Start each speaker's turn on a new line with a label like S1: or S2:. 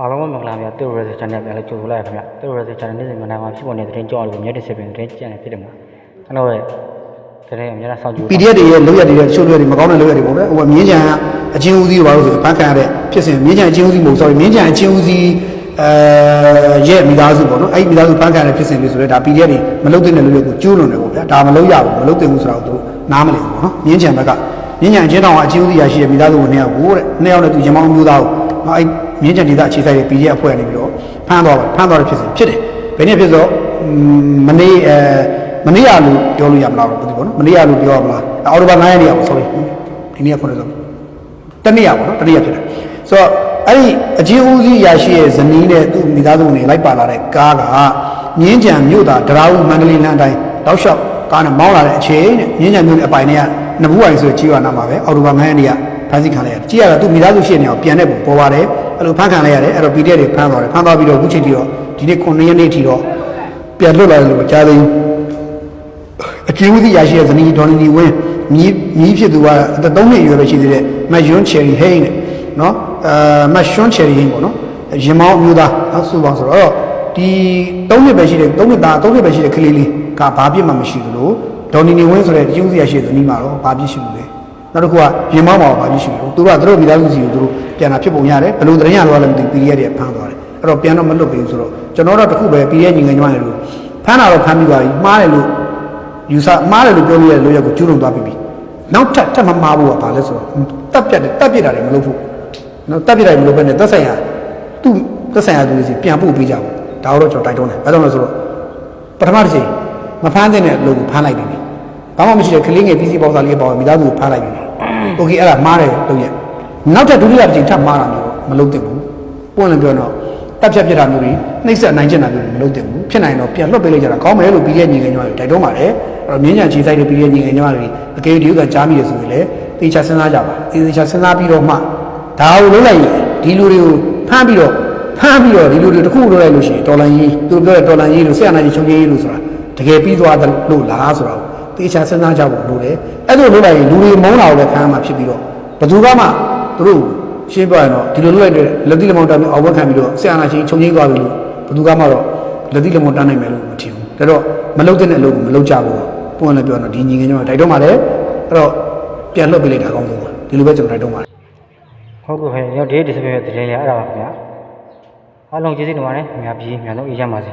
S1: အားလုံးပဲမင်္ဂလာပါဗျာတူရယ် channel ပြန်လဲကြိုဆိုလိုက်ပါခင်ဗျာတူရယ် channel နေ့စဉ်မနက်မှာဖြစ်ပေါ်နေတဲ့သတင်းကြောက်လို့မျက်တစ်စက်ပင်သတင်းကြည့်နေဖြစ်တယ်မှာကျွန်တော်ရဲ့သတင်းအများအားစောင့်ကြည့်
S2: PDF တွေရဲ့လောက်ရတွေရှုပ်လွယ်တွေမကောင်းတဲ့လောက်ရတွေပေါ့ဗျဟိုကမြင်းချံအချင်းဦးစီးဘာလို့ဆိုဖန်ခံရတဲ့ဖြစ်စဉ်မြင်းချံအချင်းဦးစီးမဟုတ် sorry မြင်းချံအချင်းဦးစီးအဲရဲ့မိသားစုပေါ့နော်အဲ့ဒီမိသားစုဖန်ခံရတဲ့ဖြစ်စဉ်လေးဆိုတော့ဒါ PDF တွေမလုပ်တဲ့လူတွေကိုကျူးလွန်တယ်ပေါ့ဗျာဒါမလုပ်ရဘူးမလုပ်သင့်ဘူးဆိုတော့သူနားမလည်ဘူးပေါ့နော်မြင်းချံဘက်ကမြင်းချံအချင်းတောင်ကအချင်းဦးစီးရရှိတဲ့မိသားစုဝင်နှစ်ယောက်ကိုတဲ့နှစ်ယောက်နဲ့သူရမောင်းမျိုးသားကို နော်အဲ့မြင်းချံဒေသအခြေစိုက်တဲ့ PDF အဖွဲ့ကနေပြီးတော့ဖမ်းသွားပါဖမ်းသွားတဲ့ဖြစ်စဉ်ဖြစ်တယ်ဘယ်နည်းဖြစ်ဆိုမနေ့အဲမနေ့ကလို့ပြောလို့ရမလားဘူးဒီပေါ့နော်မနေ့ကလို့ပြောရမလားအော်တိုဘာ9ရက်နေ့က sorry ဒီနေ့က9ရက်ဆိုတနေ့ရပါတော့တနေ့ရဖြစ်တယ်ဆိုတော့အဲ့ဒီအချင်းဦးစီးရရှိရဲ့ဇနီးနဲ့သူ့မိသားစုဝင်လိုက်ပါလာတဲ့ကားကမြင်းကြံမြို့သားဒရာဦးမန္တလေးလမ်းတိုင်းတောက်လျှောက်ကားနဲ့မောင်းလာတဲ့အချိန်တဲ့မြင်းကြံမြို့နယ်အပိုင်တွေကနဘူးဝိုင်ဆိုတဲ့ကြီးရွာနာမှာပဲအော်တိုဘာ9ရက်နေ့က ဖမ်းဆီးခံလိုက်ရတယ်ကြည့်ရတာသူ့မိသားစုရှိနေအောင်ပြန်တဲ့ပုံပေါ်ပါတယ်အဲ့လိုဖမ်းခံလိုက်ရတယ်အဲ့တော့ PDF တွေဖမ်းသွားတယ်ဖမ်းသွားပြီးတော့အခုချိန်ထိတော့ဒီနေ့9ရက်နေ့ထိတော့ပြန်လွတ်လာတယ်လို့ကြားသေးဘူးအကျဉ်းဦးစီးရရှိတဲ့ဇနီးဒေါ်နီနီဝင်းမြည်မြည်ဖြစ်သူကအသက်3နှစ်အရွယ်ပဲရှိသေးတယ်မတ်ယွန်းချယ်ရီဟိန်းနဲ့နော်အဲမတ်ရှွန်းချယ်ရီဟိန်းပေါ့နော်ရင်မောင်းအမျိုးသားနော်စုပေါင်းဆိုတော့ဒီ3နှစ်ပဲရှိတယ်3နှစ်သား3နှစ်ပဲရှိတဲ့ကလေးလေးကဘာပြစ်မှမရှိဘူးလို့ဒေါ်နီနီဝင်းဆိုတဲ့အကျဉ်းဦးစီးရရှိတဲ့ဇနီးမှာတော့ဘာပြစ်ရှိဘူးလဲ နောက်တစ်ခုကရင်မောင်းမှာဘာပြစ်ရှိဘူးသူတို့ကသူတို့မိသားစုစီကိုသူတို့ပြန်လာဖြစ်ပုံရတယ်ဘယ်လိုသတင်းရတော့လဲမသိဘူး PDF တွေဖမ်းသွားတယ်အဲ့တော့ပြန်တော့မလွတ်ဘူးဆိုတော့ကျွန်တော်တို့တခုပဲ PDF ညီငယ်ညွှန်းတယ်လို့ဖမ်းတာတော့ဖမ်းပြီးသွားပြီမှားတယ်လို့ယူဆမှားတယ်လို့ပြောလို့ရတဲ့လိုရက်ကိုကျူးလွန်သွားပြီ။နောက်ထပ်ထပ်မမှားဘူးကဘာလဲဆိုတော့တက်ပြတ်တယ်တက်ပြစ်တာတွေမလုပ်ဖို့။နော်တက်ပြစ်တာတွေမလုပ်ဘဲနဲ့သက်ဆိုင်ရာသူ့သက်ဆိုင်ရာသူတွေစီပြန်ပို့ပေးကြဘူး။ဒါတော့ကျွန်တော်တိုက်တွန်းတယ်။ဘာကြောင့်လဲဆိုတော့ပထမတစ်ချိန်မဖမ်းတဲ့အလုပ်ကိုဖမ်းလိုက်ပြီ။ ဘာမှမရှိတဲ့ကလေးငယ်ပြည်စည်းပေါင်းစားလေးပေါ့မိသားစုကိုဖမ်းလိုက်ပြီ။ Okay အဲ့ဒါမှားတယ်လုပ်ရက်။နောက်ထပ်ဒုတိယတစ်ချိန်ထပ်မှားတာမျိုးတော့မလုပ်သင့်ဘူး။ပွင့်လည်းပြောတော့တက်ဖြတ်ပြစ်တာမျိုးတွေနှိမ့်ဆက်နိုင်ကျင်တာမျိုးတွေမလုပ်သင့်ဘူးဖြစ်နိုင်တော့ပြန်လွတ်ပေးလိုက်ကြတာကောင်းမယ်လို့ပြီးတဲ့ညီငယ်ညွှန်တွေတိုက်တွန်းပါတယ်အဲ့တော့မြင်းညာခြေဆိုင်တွေပြီးတဲ့ညီငယ်ညွှန်တွေအကယ်၍ဒီဥစ္စာကြားမိရဆိုရင်လည်းတေချာစဉ်းစားကြပါတေချာစဉ်းစားပြီးတော့မှဒါကိုလုပ်လိုက်ရင်ဒီလူတွေကိုဖမ်းပြီးတော့ဖမ်းပြီးတော့ဒီလူတွေတစ်ခုလုပ်လိုက်လို့ရှိရင်တော်လန်ကြီးသူတို့ပြောတဲ့တော်လန်ကြီးလို့ဆရာနာကြီးချုပ်ကြီးလို့ဆိုတာတကယ်ပြီးသွားတယ်လို့လားဆိုတာ ကိုတေချာစဉ်းစားကြဖို့လိုတယ်အဲ့လိုလုပ်လိုက်ရင်လူတွေမုန်းတာကိုလည်းခံရမှာဖြစ်ပြီးတော့ဘယ်သူကမှသူတို့ရှင်းပြရင်တော့ဒီလိုလုပ်လိုက်တဲ့လက်တိလက်မောင်တမ်းအောင်ဝက်ခံပြီးတော့ဆရာနာချင်းချုပ်ကြီးသွားပြီလို့ဘယ်သူကမှတော့လက်တိလက်မောင်တမ်းနိုင်မယ်လို့မထင်ဘူးဒါတော့မလုပ်တဲ့အလုပ်ကိုမလုပ်ကြဘူးပုံလည်းပြောတော့ဒီညီငယ်ကျွန်တော်တိုက်တော့ပါတယ်အဲ့တော့ပြန်လွတ်ပေးလိုက်တာကောင်းဆုံးပါဒီလိုပဲကျွန်တော်တိုက်တော့ပါတယ်
S1: ဟုတ်ကဲ့ခင်ဗျာဒီဒီစပယ်သတင်းလေးအဲ့ဒါပါခင်ဗျာအားလုံးကျေးဇူးတင်ပါတယ်ခင်ဗျာပြီးမြန်တော့အေးချမ်းပါစေ